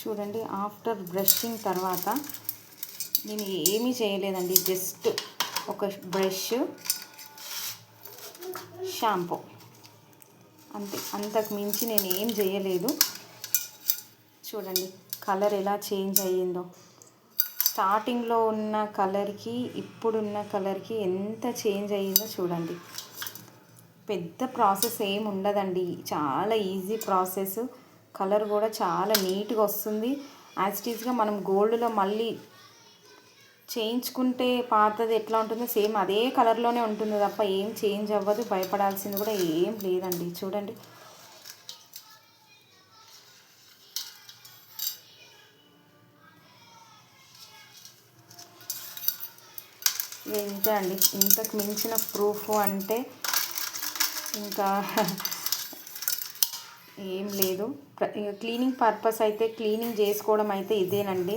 చూడండి after brushing తర్వాత నేను ఏమీ చేయలేదండి జస్ట్ ఒక బ్రష్ షాంపూ. అంతే అంతకు మించి నేను ఏం చేయలేదు. చూడండి కలర్ ఎలా చేంజ్ అయ్యిందో. స్టార్టింగ్లో ఉన్న కలర్కి ఇప్పుడున్న కలర్కి ఎంత చేంజ్ అయ్యిందో చూడండి. పెద్ద ప్రాసెస్ ఏం ఉండదండి చాలా ఈజీ ప్రాసెస్. కలర్ కూడా చాలా నీట్గా వస్తుంది. యాజ్టీస్గా మనం గోల్డ్లో మళ్ళీ చేయించుకుంటే పాతది ఎట్లా ఉంటుందో సేమ్ అదే కలర్లోనే ఉంటుంది తప్ప ఏం చేంజ్ అవ్వదు. భయపడాల్సింది కూడా ఏం లేదండి. చూడండి. ఇంతే అండి. ఇంతకు మించిన ప్రూఫ్ అంటే ఇంకా ఏం లేదు. క్లీనింగ్ పర్పస్ అయితే క్లీనింగ్ చేసుకోవడం అయితే ఇదేనండి.